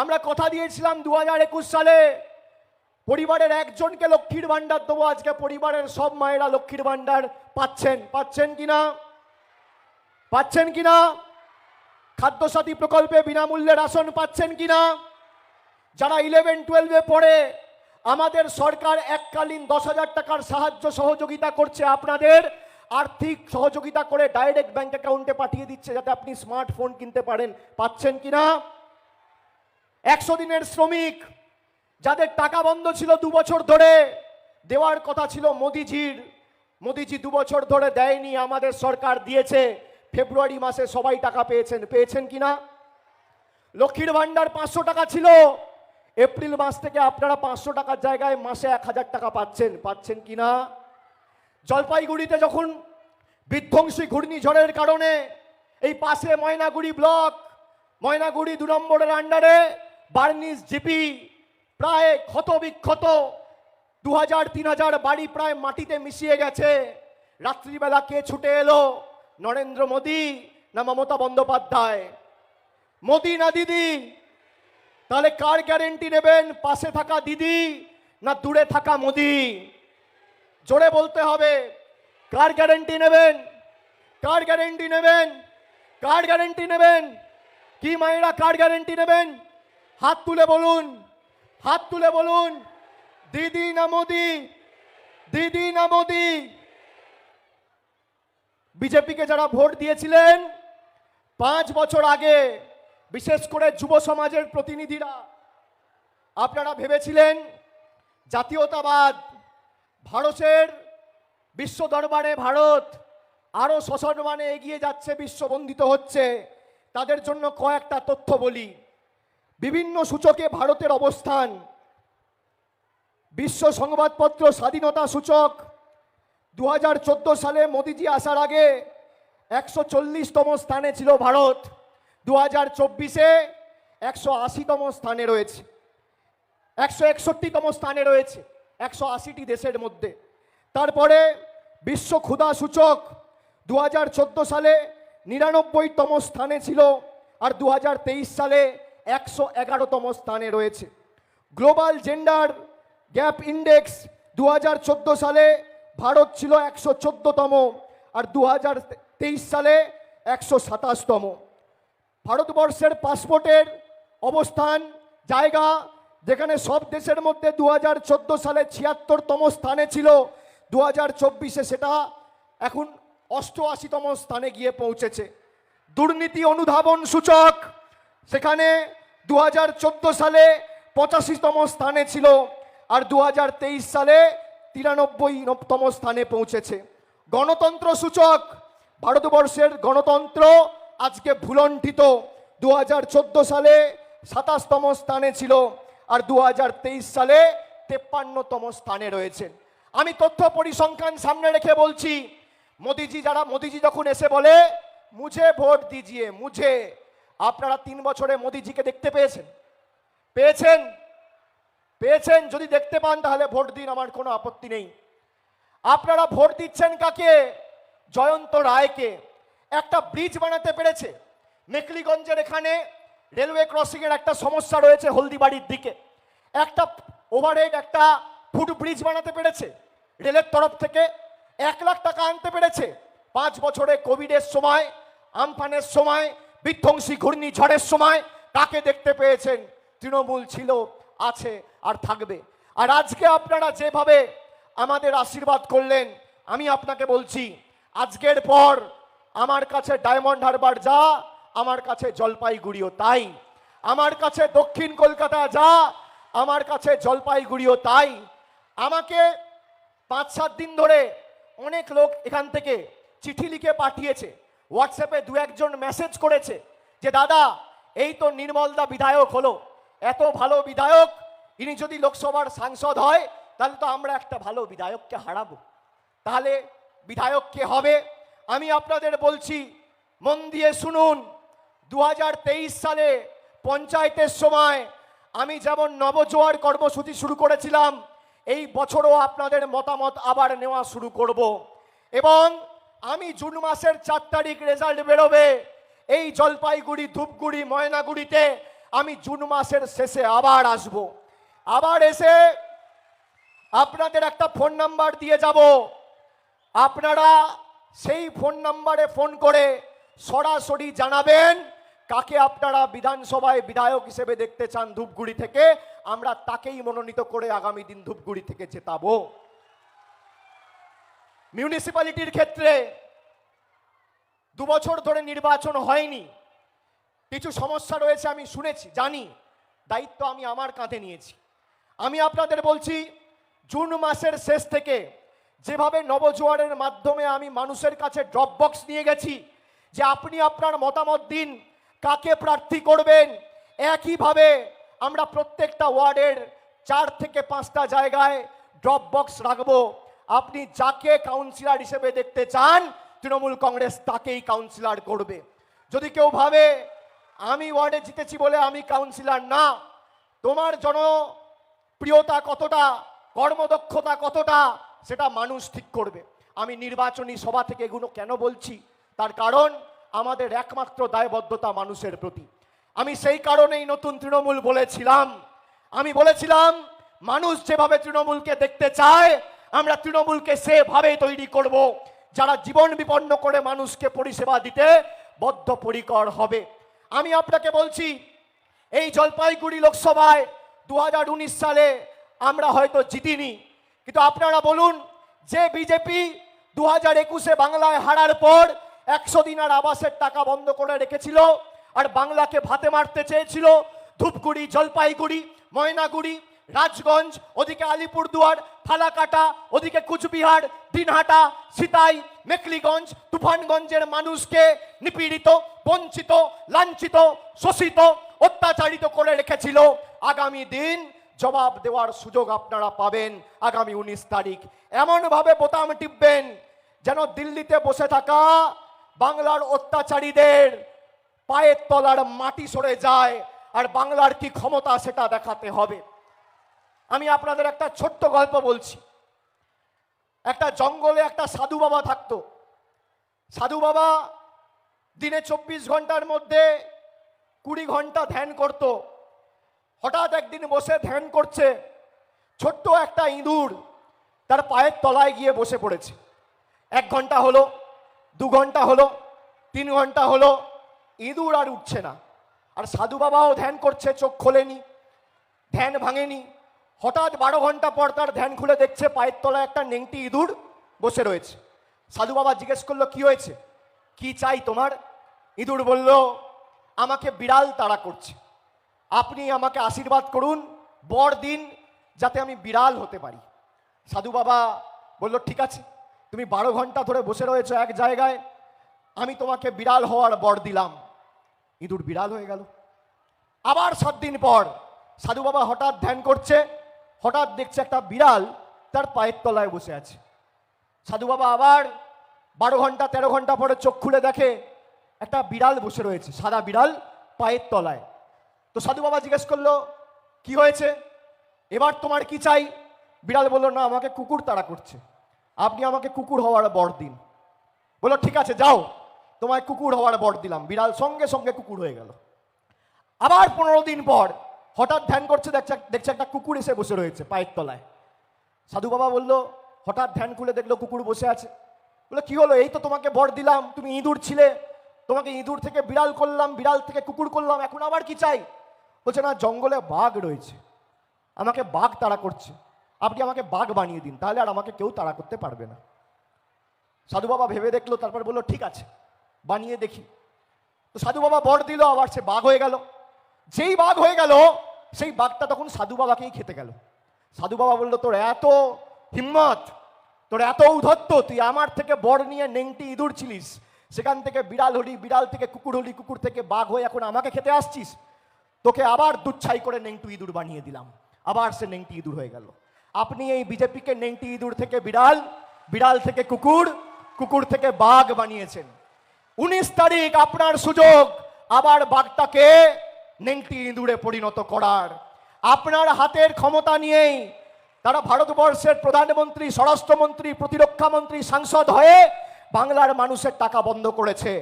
আমরা কথা দিয়েছিলাম দু হাজার একুশ সালে, পরিবারের একজনকে লক্ষ্মীর ভাণ্ডার দেবো, আজকে পরিবারের সব মায়েরা লক্ষ্মীর ভাণ্ডার পাচ্ছেন। পাচ্ছেন কিনা পাচ্ছেন কিনা খাদ্যসাথী প্রকল্পে বিনামূল্যে রাশন পাচ্ছেন কিনা যারা ইলেভেন টুয়েলভে পড়ে, আমাদের সরকার এককালীন দশ হাজার টাকার সাহায্য সহযোগিতা করছে আপনাদের। আর্থিক সহযোগিতা করে ডাইরেক্ট ব্যাংক অ্যাকাউন্টে পাঠিয়ে দিচ্ছে যাতে আপনি স্মার্টফোন কিনতে পারেন। পাচ্ছেন কিনা একশো দিনের শ্রমিক, যাদের টাকা বন্ধ ছিল দু বছর ধরে, দেওয়ার কথা ছিল মোদিজির। মোদিজি দু বছর ধরে দেয়নি, আমাদের সরকার দিয়েছে। ফেব্রুয়ারি মাসে সবাই টাকা পেয়েছেন পেয়েছেন কিনা? লক্ষ্মীর ভাণ্ডার পাঁচশো টাকা ছিল। এপ্রিল মাস থেকে আপনারা পাঁচশো টাকার জায়গায় মাসে এক হাজার টাকা পাচ্ছেন পাচ্ছেন কি না জলপাইগুড়িতে যখন বিধ্বংসী ঘূর্ণিঝড়ের কারণে এই পাশে ময়নাগুড়ি ব্লক, ময়নাগুড়ি দু নম্বরের আন্ডারে বার্নিস জিপি প্রায় ক্ষত বিক্ষত দু হাজার তিন হাজার বাড়ি প্রায় মাটিতে মিশিয়ে গেছে। রাত্রিবেলা কে ছুটে এলো? নরেন্দ্র মোদী না মমতা বন্দ্যোপাধ্যায়? মোদি না দিদি? তাহলে কার গ্যারেন্টি নেবেন? পাশে থাকা দিদি না দূরে থাকা মোদি? জোরে বলতে হবে, কার গ্যারেন্টি নেবেন? কার গ্যারেন্টি নেবেন? কার গ্যারেন্টি নেবেন? কি মায়েরা কার গ্যারেন্টি নেবেন? হাত তুলে বলুন, হাত তুলে বলুন, দিদি না মোদি, দিদি না মোদি। বিজেপিকে যারা ভোট দিয়েছিলেন, পাঁচ বছর আগে, বিশেষ করে যুব সমাজের প্রতিনিধিরা, আপনারা ভেবেছিলেন জাতীয়তাবাদ, ভারতের বিশ্ব দরবারে ভারত আরও সসম্মানে এগিয়ে যাচ্ছে, বিশ্ববন্দিত হচ্ছে, তাদের জন্য কয়েকটা তথ্য বলি। বিভিন্ন সূচকে ভারতের অবস্থান। বিশ্ব সংবাদপত্র স্বাধীনতা সূচক দু হাজার চোদ্দ সালে মোদিজি আসার আগে একশো চল্লিশতম স্থানে ছিল ভারত। দু হাজার চব্বিশে একশো আশিতম স্থানে রয়েছে। একশো একষট্টিতম স্থানে রয়েছে। একশো আশিটি দেশের মধ্যে। তারপরে বিশ্ব ক্ষুধা সূচক দু হাজার চোদ্দ সালে নিরানব্বইতম স্থানে ছিল আর দু হাজার তেইশ সালে একশো এগারোতম স্থানে রয়েছে। গ্লোবাল জেন্ডার গ্যাপ ইন্ডেক্স দু হাজার চোদ্দ সালে ভারত ছিল একশো চোদ্দতম আর দু হাজার তেইশ সালে একশো সাতাশতম। ভারতবর্ষের পাসপোর্টের অবস্থান, জায়গা, যেখানে সব দেশের মধ্যে দু হাজার চোদ্দ সালে ছিয়াত্তরতম স্থানে ছিল দু হাজার চব্বিশে সেটা এখন অষ্টআশিতম স্থানে গিয়ে পৌঁছেছে। দুর্নীতি অনুধাবন সূচক, সেখানে দু হাজার চোদ্দ সালে পঁচাশিতম স্থানে ছিল আর দু হাজার তেইশ সালে তিরানব্বইতম স্থানে পৌঁছেছে। গণতন্ত্র সূচক, ভারতবর্ষের গণতন্ত্র আজকে ভুলণ্ঠিত। দু হাজার চোদ্দ সালে সাতাশতম স্থানে ছিল আর দু হাজার তেইশ সালে তেপ্পান্নতম স্থানে রয়েছে। আমি তথ্য পরিসংখ্যান সামনে রেখে বলছি, মোদিজি যারা, মোদিজি যখন এসে বলে, মুঝে ভোট দিজিয়ে, মুঝে। আপনারা তিন বছরে মোদিজিকে দেখতে পেয়েছেন। পেয়েছেন? পেয়েছেন? যদি দেখতে পান, তাহলে ভোট দিন, আমার কোনো আপত্তি নেই। আপনারা ভোট দিচ্ছেন কাকে? জয়ন্ত রায়কে। একটা ব্রিজ বানাতে পেরেছে। নেকলিগঞ্জের এখানে রেলওয়ে ক্রসিং এর একটা সমস্যা রয়েছে হলদিবাড়ির দিকে। একটা ওভারহেড, একটা ফুট ব্রিজ বানাতে পেরেছে। রেলের তরফ থেকে এক লাখ টাকা আনতে পেরেছে। পাঁচ বছরে কোভিডের সময়, আমফানের সময় বিধ্বংসী ঘূর্ণিঝড়ের সময় কাকে দেখতে পেয়েছেন? তৃণমূল ছিল, আছে আর থাকবে। আর আজকে আপনারা যেভাবে আমাদের আশীর্বাদ করলেন, আমি আপনাকে বলছি, আজকের পর আমার কাছে ডায়মন্ড হারবার যা, আমার কাছে জলপাইগুড়িও তাই। আমার কাছে দক্ষিণ কলকাতা যা, আমার কাছে জলপাইগুড়িও তাই। আমাকে পাঁচ সাত দিন ধরে অনেক লোক এখান থেকে চিঠি লিখে পাঠিয়েছে। হোয়াটসঅ্যাপে দু একজন মেসেজ করেছে যে, দাদা, এই তো নির্মলদা বিধায়ক হলো। এত ভালো বিধায়ক, ইনি যদি লোকসভার সাংসদ হয়, তাহলে তো আমরা একটা ভালো বিধায়ককে হারাবো। তাহলে বিধায়ক কে হবে? আমি আপনাদের বলছি, মন দিয়ে শুনুন দু হাজার তেইশ সালে পঞ্চায়েতের সময় আমি যেমন নবজোয়ার কর্মসূচি শুরু করেছিলাম, এই বছরও আপনাদের মতামত আবার নেওয়া শুরু করব। এবং আমি জুন মাসের চার তারিখ রেজাল্ট বেরোবে। এই জলপাইগুড়ি, ধূপগুড়ি, ময়নাগুড়িতে আমি জুন মাসের শেষে আবার আসব। আবার এসে আপনাদের একটা ফোন নাম্বার দিয়ে যাব। আপনারা সেই ফোন নাম্বারে ফোন করে সরাসরি জানাবেন কাকে আপনারা বিধানসভায় বিধায়ক হিসেবে দেখতে চান ধূপগুড়ি থেকে। আমরা তাকেই মনোনীত করে আগামী দিন ধূপগুড়ি থেকে জেতাবো। মিউনিসিপ্যালিটির ক্ষেত্রে দু বছর ধরে নির্বাচন হয়নি। কিছু সমস্যা রয়েছে আমি শুনেছি, জানি। দায়িত্ব আমি আমার কাঁধে নিয়েছি। আমি আপনাদের বলছি, জুন মাসের শেষ থেকে যেভাবে নবজোয়ারের মাধ্যমে আমি মানুষের কাছে ড্রপ বক্স নিয়ে গেছি, যে আপনি আপনার মতামত দিন, কাকে প্রার্থী করবেন, একইভাবে আমরা প্রত্যেকটা ওয়ার্ডের চার থেকে পাঁচটা জায়গায় ড্রপ বক্স রাখব। আপনি যাকে কাউন্সিলর হিসেবে দেখতে চান, তৃণমূল কংগ্রেস তাকেই কাউন্সিলর করবে। যদি কেউ ভাবে, আমি ওয়ার্ডে জিতেছি বলে আমি কাউন্সিলর না, তোমার জনপ্রিয়তা কতটা, কর্মদক্ষতা কতটা, সেটা মানুষ ঠিক করবে। আমি নির্বাচনী সভা থেকে এগুলো কেন বলছি? তার কারণ, আমাদের একমাত্র দায়বদ্ধতা মানুষের প্রতি। আমি সেই কারণেই নতুন তৃণমূল বলেছিলাম। আমি বলেছিলাম, মানুষ যেভাবে তৃণমূলকে দেখতে চায় আমরা তৃণমূলকে সেভাবে তৈরি করব। যারা জীবন বিপন্ন করে মানুষকে পরিষেবা দিতে বদ্ধপরিকর হবে। আমি আপনাকে বলছি, এই জলপাইগুড়ি লোকসভায় দু হাজার উনিশ সালে আমরা হয়তো জিতিনি। কিন্তু আপনারা বলুন, যে বিজেপি দু হাজার একুশে বাংলায় হারার পর একশো দিনার আবাসের টাকা বন্ধ করে রেখেছিল আর বাংলাকে ভাতে মারতে চেয়েছিল ধূপগুড়ি, জলপাইগুড়ি, ময়নাগুড়ি রাজগঞ্জ, ওদিকে আলিপুরদুয়ার ফালাকাটা ওদিকে কুচবিহার, দিনহাটা, সিতাই মেকলিগঞ্জ তুফানগঞ্জের মানুষকে নিপীড়িত, বঞ্চিত, লাঞ্ছিত, শোষিত, অত্যাচারিত করে রেখেছিল। আগামী দিন জবাব দেওয়ার সুযোগ আপনারা পাবেন আগামী উনিশ তারিখ। এমনভাবে বোতাম টিপবেন যেন দিল্লিতে বসে থাকা বাংলার অত্যাচারীদের পায়ের তলার মাটি সরে যায় আর বাংলার কি ক্ষমতা সেটা দেখাতে হবে। আমি আপনাদের একটা ছোট্ট গল্প বলছি। একটা জঙ্গলে একটা সাধু বাবা থাকতো। সাধু বাবা দিনে চব্বিশ ঘণ্টার মধ্যে কুড়ি ঘণ্টা ধ্যান করত। হঠাৎ একদিন বসে ধ্যান করছে ছোট্ট একটা ইঁদুর তার পায়ের তলায় গিয়ে বসে পড়েছে। এক ঘণ্টা হলো, দু ঘণ্টা হলো, তিন ঘণ্টা হলো, ইঁদুর আর উঠছে না। আর সাধু বাবাও ধ্যান করছে, চোখ খোলেনি, ধ্যান ভাঙেনি। হঠাৎ বারো ঘণ্টা পর তার ধ্যান খুলে দেখছে পায়ের তলায় একটা নেংটি ইঁদুর বসে রয়েছে। সাধু বাবা জিজ্ঞেস করল, কি হয়েছে? কি চাই তোমার? ইঁদুর বলল, আমাকে বিড়াল তাড়া করছে। আপনি আমাকে আশীর্বাদ করুন, বর দিন, যাতে আমি বিড়াল হতে পারি। সাধু বাবা বলল, ঠিক আছে, তুমি বারো ঘণ্টা ধরে বসে রয়েছো এক জায়গায়, আমি তোমাকে বিড়াল হওয়ার বর দিলাম। ইঁদুর বিড়াল হয়ে গেল। আবার সাত দিন পর সাধু বাবা হঠাৎ ধ্যান করছে হঠাৎ দেখছে একটা বিড়াল তার পায়ের তলায় বসে আছে। সাধু বাবা আবার বারো ঘণ্টা, তেরো ঘণ্টা পরে চোখ খুলে দেখে একটা বিড়াল বসে রয়েছে, সাদা বিড়াল পায়ের তলায়। তো সাধু বাবা জিজ্ঞেস করল, কি হয়েছে? এবার তোমার কি চাই? বিড়াল বলল, না, আমাকে কুকুর তাড়া করছে। আপনি আমাকে কুকুর হওয়ার বর দিন। বলল, ঠিক আছে, যাও। তোমায় কুকুর হওয়ার বর দিলাম। বিড়াল সঙ্গে সঙ্গে কুকুর হয়ে গেল। আবার পনেরো দিন পর হঠাৎ ধ্যান করছে, দেখছে দেখছে একটা কুকুর এসে বসে রয়েছে পায়ের তলায়। সাধু বাবা বলল, হঠাৎ ধ্যান খুলে দেখল কুকুর বসে আছে। বলল, কি হলো? এই তো তোমাকে বর দিলাম, তুমি ইঁদুর ছিলে। তোমাকে ইঁদুর থেকে বিড়াল করলাম, বিড়াল থেকে কুকুর করলাম, এখন আবার কি চাই? বলছে, না, জঙ্গলে বাঘ রয়েছে। আমাকে বাঘ তাড়া করছে। আপনি আমাকে বাঘ বানিয়ে দিন, তাহলে আর আমাকে কেউ তাড়া করতে পারবে না। সাধু বাবা ভেবে দেখল, তারপর বলল, ঠিক আছে, বানিয়ে দেখি। তো সাধু বাবা বর দিল, আবার সে বাঘ হয়ে গেল। যেই বাঘ হয়ে গেল, সেই বাঘটা তখন সাধু বাবাকেই খেতে গেল। সাধু বাবা বলল, তোর এত হিম্মত, তোর এত উদ্ধত্ত তুই আমার থেকে বর নিয়ে নেংটি ইঁদুর ছিলিস। সেখান থেকে বিড়াল হলি, বিড়াল থেকে কুকুর হলি, কুকুর থেকে বাঘ হয়ে এখন আমাকে খেতে আসছিস। তোকে আবার দুচ্ছাই করে নেংটু ইঁদুর বানিয়ে দিলাম। আবার সে নেংটি ইঁদুর হয়ে গেল। আপনি এই বিজেপিকে নেংটি ইঁদুর থেকে বিড়াল বিড়াল থেকে কুকুর কুকুর থেকে বাঘ বানিয়েছেন। উনিশ তারিখ আপনার সুযোগ। আবার বাঘটাকে নেংটি ইঁদুরে পরিণত করার। আপনার হাতের ক্ষমতা নিয়েই তারা ভারতবর্ষের প্রধানমন্ত্রী, স্বরাষ্ট্রমন্ত্রী প্রতিরক্ষামন্ত্রী সাংসদ হয়ে বাংলার মানুষের টাকা বন্ধ করেছে।